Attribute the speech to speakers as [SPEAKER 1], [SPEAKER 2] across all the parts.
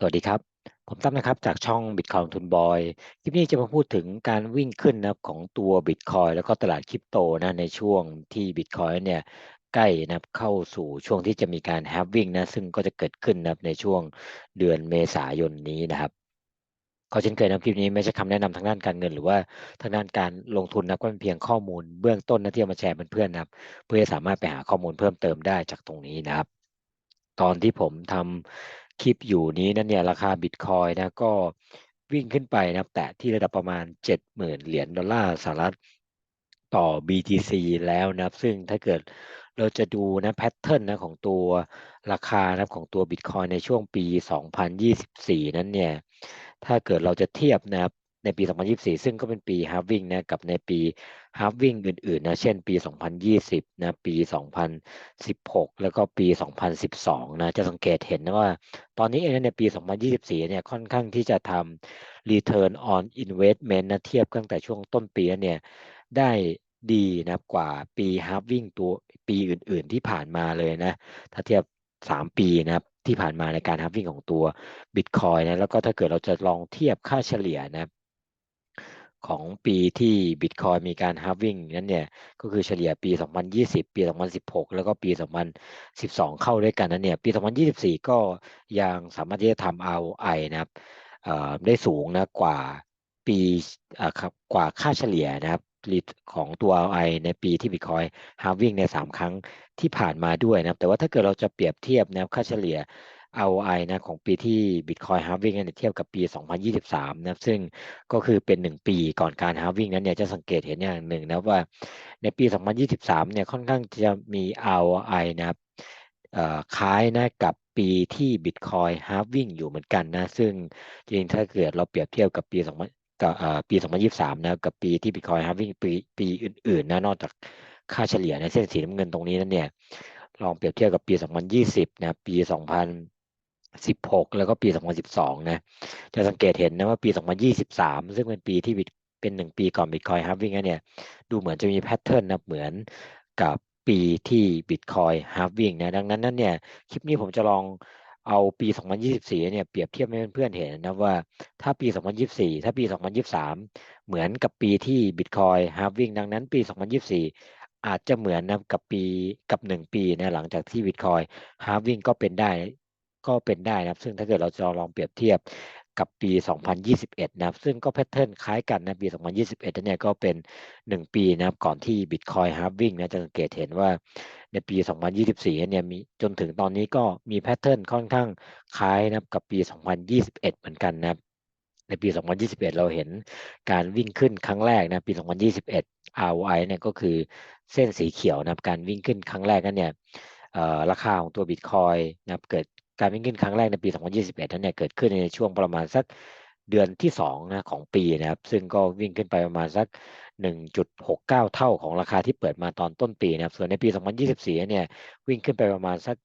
[SPEAKER 1] สวัสดีครับ ผมตั้มนะครับ จากช่อง Bitcoin ทุนบอย คลิปนี้จะมาพูดถึงการวิ่งขึ้นนะครับของตัว Bitcoin แล้วก็ตลาดคริปโตนะในช่วงที่ Bitcoin เนี่ยใกล้นะครับเข้าสู่ช่วงที่จะมีการแฮปวิ่งนะซึ่งก็จะเกิดขึ้นนะครับในช่วงเดือนเมษายนนี้นะครับขอเช่นเคยนะคลิปนี้ไม่ใช่คำแนะนำทางด้านการเงิน หรือว่าทางด้านการลงทุนนะก็เป็นเพียงข้อมูลเบื้องต้นนะที่เอามาแชร์เพื่อนๆนะครับเพื่อสามารถไปหาข้อมูลเพิ่มเติมได้จากตรงนี้นะครับ ตอนที่ผมทำ คลิปอยู่นี้นั่นเนี่ยราคาบิตคอยนะก็วิ่งขึ้นไปนะแตะที่ระดับประมาณ 70,000 เหรียญดอลลาร์สหรัฐต่อ BTC แล้วนะครับ ซึ่งถ้าเกิดเราจะดูนะแพทเทิร์นนะของตัวราคานะของตัวบิตคอยในช่วงปี 2024 นั้นเนี่ย ถ้าเกิดเราจะเทียบนะครับ ในปี 2024 ซึ่งก็เป็นปี halving นะกับในปี halving อื่นๆนะเช่นปี 2020 นะปี 2016 แล้วก็ปี 2012 นะจะสังเกตเห็นนะว่าตอนนี้เองในปี 2024 เนี่ยค่อนข้างที่จะทำ return on investment นะเทียบตั้งแต่ช่วงต้นปีเนี่ยได้ดีนะกว่าปี halving ตัวปีอื่นๆที่ผ่านมาเลยนะถ้าเทียบ 3 ปีนะครับที่ผ่านมาในการ halving ของตัว Bitcoin นะแล้วก็ถ้าเกิดเราจะลองเทียบค่าเฉลี่ยนะ ของปีที่ Bitcoin มีการ halving นั้นเนี่ยก็คือเฉลี่ยปี 2020 ปี 2016 แล้วก็ปี 2012 เข้าด้วยกันนั้นเนี่ยปี 2024 ก็ยังสามารถที่จะทำ ROI นะครับได้สูงนะกว่าปีกว่าค่าเฉลี่ยนะครับของตัว ROI ในปีที่ Bitcoin halving ใน 3 ครั้งที่ผ่านมาด้วยนะครับแต่ว่าถ้าเกิดเราจะเปรียบเทียบนะครับค่าเฉลี่ย ROI นะของปีที่ Bitcoin halving เนี่ยเทียบกับปี 2023 นะครับซึ่งก็คือเป็น 1 ปีก่อนการ halving นั้นเนี่ยจะสังเกตเห็นอย่างหนึ่งนะว่าในปี 2023 เนี่ยค่อนข้างจะมี ROI นะครับคล้ายนะกับปีที่ Bitcoin halving อยู่เหมือนกันนะซึ่งจริงถ้าเกิดเราเปรียบเทียบกับปี2กับปี 2023 นะกับปีที่ Bitcoin halving ปีปีอื่นๆนะนอกจากค่าเฉลี่ยในเส้นสีน้ำเงินตรงนี้นั่นเนี่ยลองเปรียบเทียบกับปี 2020 นะ ปี 2016 แล้วก็ปี 2012 นะ จะสังเกตเห็นนะว่าปี 2023 ซึ่งเป็นปีที่เป็นหนึ่งปีก่อน Bitcoin halving เนี่ย ดูเหมือนจะมีแพทเทิร์นนะเหมือนกับปีที่ Bitcoin halving นะ ดังนั้นนั้นเนี่ย คลิปนี้ผมจะลองเอาปี 2024 เนี่ย เปรียบเทียบให้เพื่อนๆ เห็นนะว่าถ้าปี 2024 ถ้าปี 2023 เหมือนกับปีที่ Bitcoin halving ดังนั้นปี 2024 อาจจะเหมือนนะกับปีกับ 1 ปีนะหลังจากที่ Bitcoin halving ก็เป็นได้ ก็เป็นได้นะครับ ซึ่งถ้าเกิดเราจะลองเปรียบเทียบกับปี 2021 นะครับ ซึ่งก็แพทเทิร์นคล้ายกันนะปี 2021เนี่ยก็เป็น 1 ปีนะครับก่อนที่ Bitcoin halving นะจะสังเกตเห็นว่าในปี 2024 เนี่ยมีจนถึงตอนนี้ก็มีแพทเทิร์นค่อนข้างคล้ายนะครับกับปี 2021 เหมือนกันนะครับในปี 2021 เราเห็นการวิ่งขึ้นครั้งแรกนะปี 2021 ROI เนี่ยก็คือเส้นสีเขียวนะครับการวิ่งขึ้นครั้งแรกนั้นเนี่ยราคาของตัว Bitcoin นะครับเกิด การวิ่งขึ้นครั้งแรกในปี 2021 นั้นเนี่ยเกิดขึ้นในช่วงประมาณสักเดือนที่2นะของปีนะครับ ซึ่งก็วิ่งขึ้นไปประมาณสัก 1.69 เท่าของราคาที่เปิดมาตอนต้นปีนะครับ ส่วนในปี 2024 เนี่ยวิ่งขึ้นไปประมาณสัก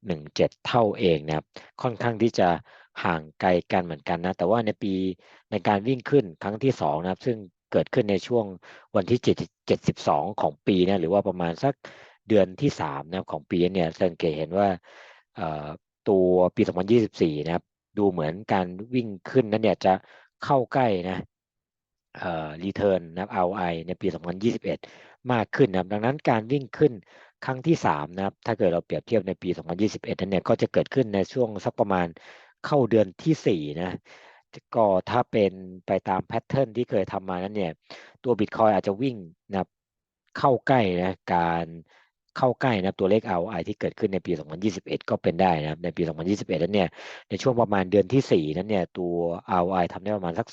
[SPEAKER 1] 1.17 เท่าเองนะครับ ค่อนข้างที่จะห่างไกลกันเหมือนกันนะ แต่ว่าในปีในการวิ่งขึ้นครั้งที่2นะครับ ซึ่งเกิดขึ้นในช่วงวันที่ 72 ของปีนะ หรือว่าประมาณสักเดือนที่3นะของปีเนี่ยสังเกตเห็นว่า ตัวปี 2024 นะครับ ดูเหมือนการวิ่งขึ้นนั้นเนี่ยจะเข้าใกล้นะเอ่อรีเทิร์นนะครับ ROI ในปี 2021 มากขึ้นนะครับ ดังนั้นการวิ่งขึ้นครั้งที่ 3 นะครับ ถ้าเกิดเราเปรียบเทียบในปี 2021 นั้นเนี่ยก็จะเกิดขึ้นในช่วงสักประมาณเข้าเดือนที่ 4 นะก็ถ้าเป็นไปตามแพทเทิร์นที่เคยทำมานั้นเนี่ย ตัว Bitcoin อาจจะวิ่งนะเข้าใกล้นะการ เข้าใกล้นะตัวเลข ROI ที่เกิดขึ้นในปี 2021 ก็เป็นได้นะครับในปี 2021 นั้นเนี่ยในช่วงประมาณเดือนที่ 4 นั้นเนี่ยตัว ROI ทำได้ประมาณสัก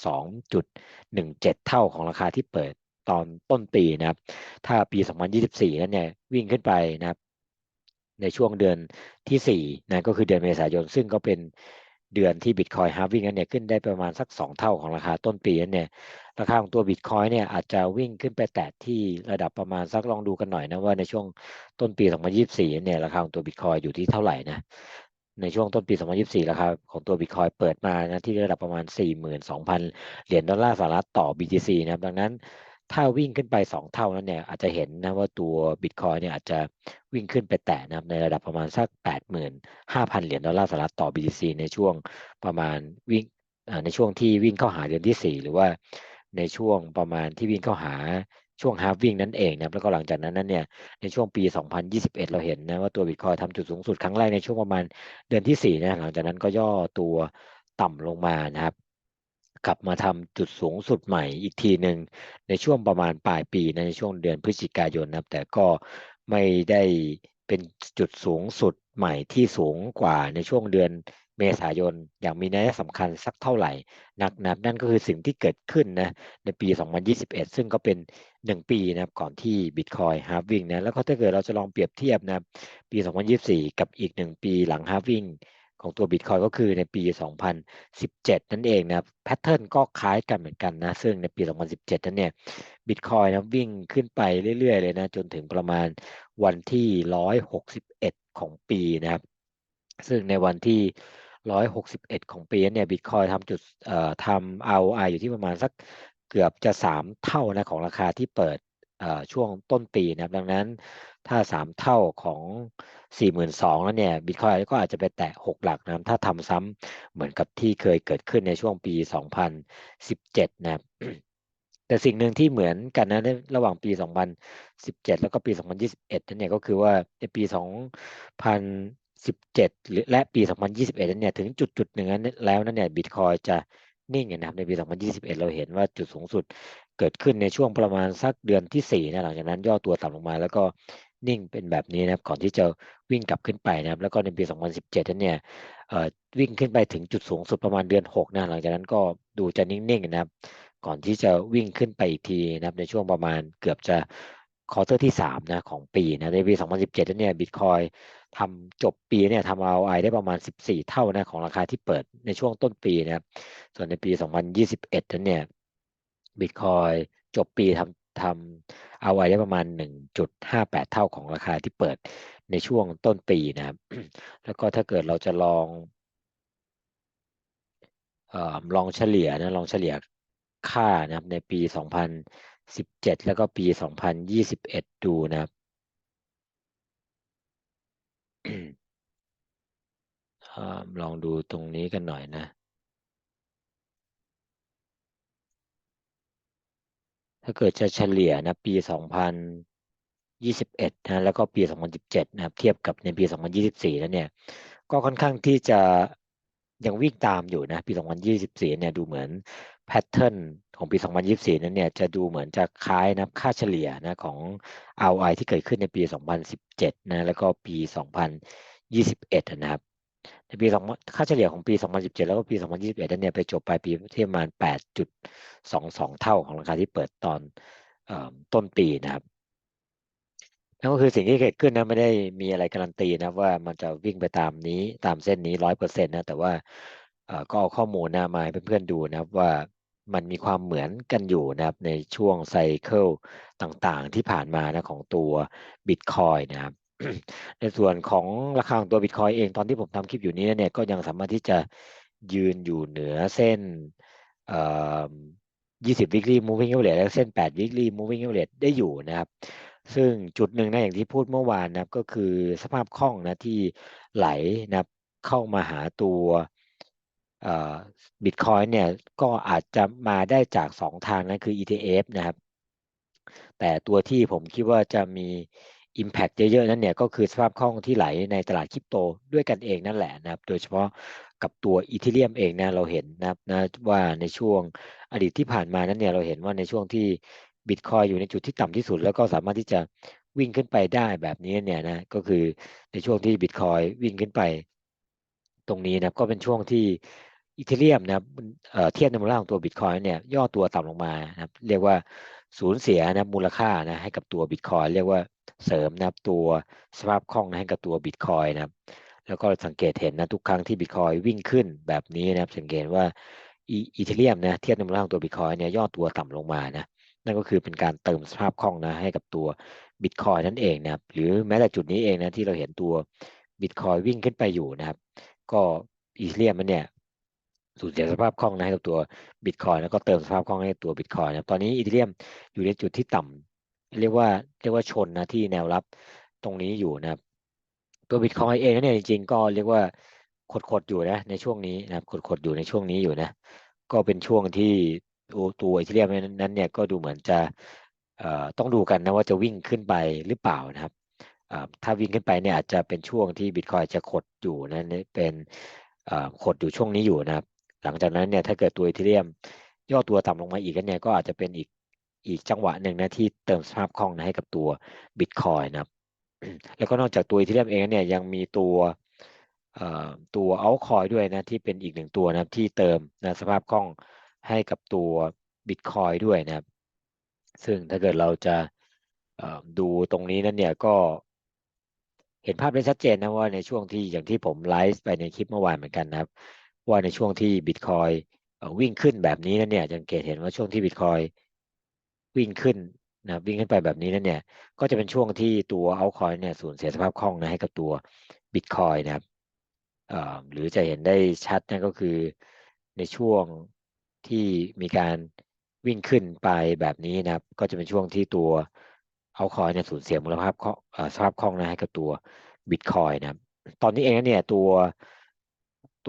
[SPEAKER 1] 2.17 เท่าของราคาที่เปิดตอนต้นปีนะครับ ถ้าปี 2024 นั้นเนี่ยวิ่งขึ้นไปนะครับ ในช่วงเดือนที่4นะก็คือเดือนเมษายน ซึ่งก็เป็น เดือนที่ Bitcoin halving นั้นเนี่ยขึ้นได้ประมาณสัก 2 เท่าของราคาต้นปีนั้นเนี่ยราคาของตัว Bitcoin เนี่ยอาจจะวิ่งขึ้นไปแตะที่ระดับประมาณสักลองดูกันหน่อยนะว่าในช่วงต้นปี 2024เนี่ยราคาของตัว Bitcoin อยู่ที่เท่าไหร่นะในช่วงต้นปี 2024 ราคาของตัว Bitcoin เปิดมานะที่ระดับประมาณ 42,000 เหรียญดอลลาร์สหรัฐต่อ BTC นะครับดังนั้น ถ้าวิ่งขึ้นไป 2 เท่านั้นเนี่ยอาจจะเห็นนะว่าตัวบิตคอยเนี่ยอาจจะวิ่งขึ้นไปแตะนะครับในระดับประมาณสัก 85,000 เหรียญดอลลาร์สหรัฐต่อ BTC ในช่วงประมาณวิ่งในช่วงที่วิ่งเข้าหาเดือนที่ 4 หรือว่าในช่วงประมาณที่วิ่งเข้าหาช่วงฮาร์วิ่งนั่นเองนะแล้วก็หลังจากนั้นนั้นเนี่ยในช่วงปี 2021 เราเห็นนะว่าตัวบิตคอยทำจุดสูงสุดครั้งแรกในช่วงประมาณเดือนที่4นะหลังจากนั้นก็ย่อตัวต่ำลงมานะครับ กลับมาทำจุดสูงสุดใหม่อีกทีหนึ่งในช่วงประมาณปลายปีในช่วงเดือนพฤศจิกายนนะครับ แต่ก็ไม่ได้เป็นจุดสูงสุดใหม่ที่สูงกว่าในช่วงเดือนเมษายนอย่างมีนัยสำคัญสักเท่าไหร่นักนับนั่นก็คือสิ่งที่เกิดขึ้นนะในปี 2021 ซึ่งก็เป็น 1 ปีนะครับก่อนที่บิตคอยฮาร์วิ่งนะแล้วก็ถ้าเกิดเราจะลองเปรียบเทียบนะปี 2024 กับอีก 1 ปีหลังฮาร์วิง ของตัวบิตคอยก็คือในปี 2017 นั่นเองนะแพทเทิร์นก็คล้ายกันเหมือนกันนะ ซึ่งในปี 2017 นั้นเนี่ยบิตคอยนะวิ่งขึ้นไปเรื่อยๆ เลยนะ จนถึงประมาณวันที่ 161 ของปีนะครับ ซึ่งในวันที่ 161 ของปีเนี่ยบิตคอยทำจุดเอ่อทำ ROI อยู่ที่ประมาณสักเกือบจะ 3 เท่านะของราคาที่เปิดช่วงต้นปีนะครับ ดังนั้นถ้า 3 เท่าของ 42,000แล้วเนี่ยบิตคอยก็อาจจะไปแตะ 6 หลักนะถ้าทำซ้ำเหมือนกับที่เคยเกิดขึ้นในช่วงปี 2017 นะแต่สิ่งหนึ่งที่เหมือนกันนะระหว่างปี 2017 แล้วก็ปี 2021 นั่นเนี่ยก็คือว่าในปี 2017 หรือและปี 2021 นั้นเนี่ยถึงจุดจุดหนึ่งนั้นแล้วนั้นเนี่ยบิตคอยจะนิ่งนะครับในปี 2021 เราเห็นว่าจุดสูงสุดเกิดขึ้นในช่วงประมาณสักเดือนที่4นะหลังจากนั้นย่อตัวต่ำลงมาแล้วก็ นิ่งเป็นแบบนี้นะครับ ก่อนที่จะวิ่งกลับขึ้นไปนะครับ แล้วก็ในปี 2017 นั้นเนี่ยวิ่งขึ้นไปถึงจุดสูงสุดประมาณเดือน 6 นะหลังจากนั้นก็ดูจะนิ่งๆนะครับ ก่อนที่จะวิ่งขึ้นไปอีกทีนะครับ ในช่วงประมาณเกือบจะคอร์เตอร์ที่3นะของปีนะในปี 2017 นั้นเนี่ยบิตคอยทำจบปีเนี่ยทำ ROI ได้ประมาณ 14 เท่านะของราคาที่เปิดในช่วงต้นปีนะครับ ส่วนในปี 2021 นั้นเนี่ยบิตคอยจบปีทำทำ ROI ได้ประมาณ 1.58 เท่าของราคาที่เปิดในช่วงต้นปีนะครับ แล้วก็ถ้าเกิดเราจะลองอลองเฉลี่ยนะลองเฉลี่ยค่านะครับในปี 2017 แล้วก็ปี 2021 ดูนะครับลองดูตรงนี้กันหน่อยนะ ถ้าเกิดจะเฉลี่ยนะปี2021นะแล้วก็ปี2017นะครับเทียบกับในปี2024แล้วเนี่ย ก็ค่อนข้างที่จะยังวิ่งตามอยู่นะปี2024เนี่ยดูเหมือนแพทเทิร์นของปี 2024 นั้นเนี่ยจะดูเหมือนจะคล้ายนะค่าเฉลี่ยนะของ ROI ที่เกิดขึ้นในปี 2017 นะแล้วก็ปี 2021 นะครับ ในปี2ค่าเฉลี่ยของปี 2017 แล้วก็ปี 2021นั้นเนี่ยไปจบปลายปีที่ประมาณ 8.22 เท่าของราคาที่เปิดตอนต้นปีนะครับนั่นก็คือสิ่งที่เกิดขึ้นนะไม่ได้มีอะไรการันตีนะว่ามันจะวิ่งไปตามนี้ตามเส้นนี้ร้อยเปอร์เซ็นต์นะแต่ว่าก็เอาข้อมูลนะมาให้เพื่อนๆดูนะครับว่ามันมีความเหมือนกันอยู่นะครับในช่วงไซเคิลต่างๆที่ผ่านมานะของตัวบิตคอยนะครับ ในส่วนของราคาของตัวบิตคอยเองตอนที่ผมทำคลิปอยู่นี้เนี่ยก็ยังสามารถที่จะยืนอยู่เหนือเส้น20 weekly moving average และเส้น 8 weekly moving average ได้อยู่นะครับ ซึ่งจุดหนึ่งนะอย่างที่พูดเมื่อวานนะครับก็คือสภาพคล่องนะที่ไหลนะครับเข้ามาหาตัวบิตคอยเนี่ยก็อาจจะมาได้จาก 2 ทางนะคือ ETF นะครับ แต่ตัวที่ผมคิดว่าจะมี Impact เยอะๆนั่นเนี่ยก็คือสภาพคล่องที่ไหลในตลาดคริปโตด้วยกันเองนั่นแหละนะครับ โดยเฉพาะกับตัวอีเทเรียมเองนะเราเห็นนะครับนะว่าในช่วงอดีตที่ผ่านมานั้นเนี่ยเราเห็นว่าในช่วงที่บิตคอยอยู่ในจุดที่ต่ำที่สุด แล้วก็สามารถที่จะวิ่งขึ้นไปได้แบบนี้เนี่ยนะก็คือในช่วงที่บิตคอยวิ่งขึ้นไป ตรงนี้นะก็เป็นช่วงที่อีเทเรียมนะครับเทียบในมูลค่าของตัวบิตคอยเนี่ยย่อตัวต่ำลงมานะเรียกว่าสูญเสียนะมูลค่านะให้กับตัวบิตคอยเรียกว่า เสริมนะครับตัวสภาพคล่องนะให้กับตัวบิตคอยนะครับ แล้วก็สังเกตเห็นนะทุกครั้งที่บิตคอยวิ่งขึ้นแบบนี้นะครับ สังเกตว่าอีเทเรียมนะเทียบในมูลค่าของตัวบิตคอยเนี่ยย่อตัวต่ำลงมานะนั่นก็คือเป็นการเติมสภาพคล่องนะให้กับตัวบิตคอยนั่นเองนะครับ หรือแม้แต่จุดนี้เองนะที่เราเห็นตัวบิตคอยวิ่งขึ้นไปอยู่นะครับ ก็อีเทเรียมมันเนี่ยสูญเสียสภาพคล่องนะให้กับตัวบิตคอยแล้วก็เติมสภาพคล่องให้ตัวบิตคอยนะตอนนี้อีเทเรียมอยู่ในจุดที่ต่ำ เรียกว่าเรียกว่าชนนะที่แนวรับตรงนี้อยู่นะครับ ตัวบิตคอยเองเนี่ยจริงๆก็เรียกว่าขดๆอยู่นะในช่วงนี้นะครับขดๆอยู่ในช่วงนี้อยู่นะ ก็เป็นช่วงที่ตัวตัวอีเทเรียมนั้นเนี่ยก็ดูเหมือนจะต้องดูกันนะว่าจะวิ่งขึ้นไปหรือเปล่านะครับถ้าวิ่งขึ้นไปเนี่ยอาจจะเป็นช่วงที่บิตคอยจะขดอยู่นะเป็นขดอยู่ช่วงนี้อยู่นะครับ หลังจากนั้นเนี่ยถ้าเกิดตัวอีเทเรียมย่อตัวต่ำลงมาอีกเนี่ยก็อาจจะเป็นอีก อีกจังหวะหนึ่งนะที่เติมสภาพคล่องนะให้กับตัวบิตคอยนะครับ แล้วก็นอกจากตัวอีเทเรียมเองเนี่ยยังมีตัวตัวเอาคอยด้วยนะที่เป็นอีกหนึ่งตัวนะครับที่เติมนะสภาพคล่องให้กับตัวบิตคอยด้วยนะครับ ซึ่งถ้าเกิดเราจะดูตรงนี้นั้นเนี่ยก็เห็นภาพได้ชัดเจนนะว่าในช่วงที่อย่างที่ผมไลฟ์ไปในคลิปเมื่อวานเหมือนกันนะครับ ว่าในช่วงที่บิตคอยวิ่งขึ้นแบบนี้นั่นเนี่ยจะเกตเห็นว่าช่วงที่บิตคอย วิ่งขึ้นนะวิ่งขึ้นไปแบบนี้นั่นเนี่ย ก็จะเป็นช่วงที่ตัวเอาคอยเนี่ยสูญเสียสภาพคล่องนะให้กับตัวบิตคอยนะครับหรือจะเห็นได้ชัดนั่นก็คือในช่วงที่มีการวิ่งขึ้นไปแบบนี้นะครับ ก็จะเป็นช่วงที่ตัวเอาคอยเนี่ยสูญเสียมูลภาพสภาพคล่องนะให้กับตัวบิตคอยนะครับ ตอนนี้เองเนี่ยตัว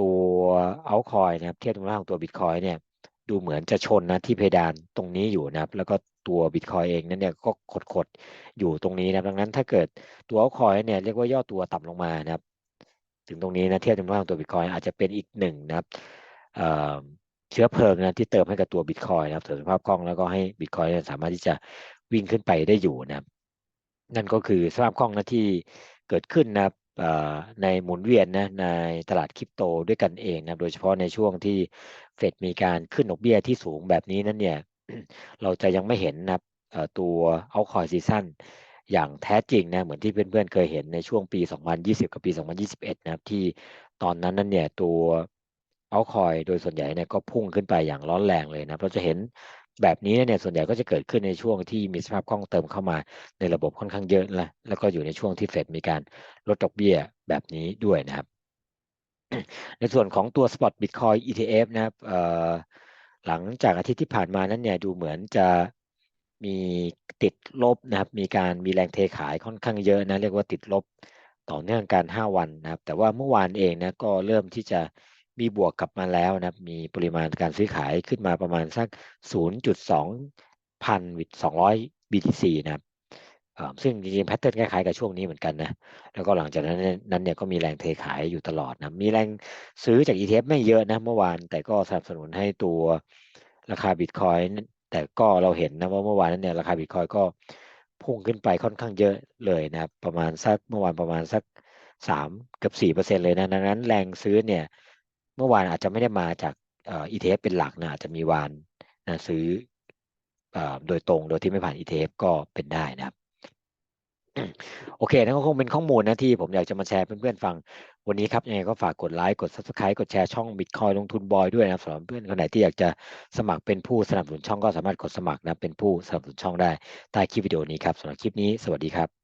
[SPEAKER 1] ตัวเอาคอยนะครับเทียบมูลค่าของตัวบิตคอยเนี่ยดูเหมือนจะชนนะที่เพดานตรงนี้อยู่นะครับ แล้วก็ ตัวบิตคอยเองนั้นเนี่ยก็ขดๆอยู่ตรงนี้นะดังนั้นถ้าเกิดตัวเอาคอยเนี่ยเรียกว่าย่อตัวต่ำลงมานะครับ ถึงตรงนี้นะเทียบมูลค่าของตัวบิตคอยอาจจะเป็นอีกหนึ่งนะครับเชื้อเพลิงนะที่เติมให้กับตัวบิตคอยนะครับเสริมสภาพคล่องแล้วก็ให้บิตคอยสามารถที่จะวิ่งขึ้นไปได้อยู่นะครับนั่นก็คือสภาพคล่องนะที่เกิดขึ้นนะครับในหมุนเวียนนะในตลาดคริปโตด้วยกันเองนะโดยเฉพาะในช่วงที่เฟดมีการขึ้นดอกเบี้ยที่สูงแบบนี้นั้นเนี่ย เราจะยังไม่เห็นนะตัวเอาคอยซีซั่นอย่างแท้จริงนะเหมือนที่เพื่อนๆเคยเห็นในช่วงปี 2020 กับปี 2021 นะครับที่ตอนนั้นนั้นเนี่ยตัวเอาคอยโดยส่วนใหญ่เนี่ยก็พุ่งขึ้นไปอย่างร้อนแรงเลยนะเราจะเห็นแบบนี้เนี่ยส่วนใหญ่ก็จะเกิดขึ้นในช่วงที่มีสภาพคล่องเติมเข้ามาในระบบค่อนข้างเยอะแล้วแล้วก็อยู่ในช่วงที่เฟดมีการลดดอกเบี้ยแบบนี้ด้วยนะครับ ในส่วนของตัว Spot Bitcoin ETF นะครับ หลังจากอาทิตย์ที่ผ่านมานั้นเนี่ยดูเหมือนจะมีติดลบนะครับ มีการมีแรงเทขายค่อนข้างเยอะนะเรียกว่าติดลบต่อเนื่องกัน 5 วันนะครับ แต่ว่าเมื่อวานเองนะก็เริ่มที่จะมีบวกกลับมาแล้วนะครับ มีปริมาณการซื้อขายขึ้นมาประมาณสัก 0.2 พันวิด200 BTC นะครับ ซึ่งจริงๆแพทเทิร์นคล้ายๆกับช่วงนี้เหมือนกันนะ แล้วก็หลังจากนั้นนั้นเนี่ยก็มีแรงเทขายอยู่ตลอดนะ มีแรงซื้อจาก ETF ไม่เยอะนะเมื่อวาน แต่ก็สนับสนุนให้ตัวราคาบิตคอยแต่ก็เราเห็นนะว่าเมื่อวานนั้นเนี่ยราคาบิตคอยก็พุ่งขึ้นไปค่อนข้างเยอะเลยนะประมาณสักเมื่อวานประมาณสักสามเกือบสี่เปอร์เซ็นเลยนะดังนั้นแรงซื้อเนี่ยเมื่อวานอาจจะไม่ได้มาจากเอ่อ ETF เป็นหลักนะอาจจะมีวานนะซื้อเอ่อโดยตรงโดยที่ไม่ผ่าน ETF ก็เป็นได้นะครับ โอเคนั่นก็คงเป็นข้อมูลนะที่ผมอยากจะมาแชร์เพื่อนๆฟัง วันนี้ครับยังไงก็ฝากกดไลค์ กด Subscribe กดแชร์ช่อง Bitcoin ลงทุนบอยด้วยนะสำหรับเพื่อนคนไหนที่อยากจะสมัครเป็นผู้สนับสนุนช่องก็สามารถกดสมัครนะเป็นผู้สนับสนุนช่องได้ใต้คลิปวิดีโอนี้ครับสำหรับคลิปนี้สวัสดีครับ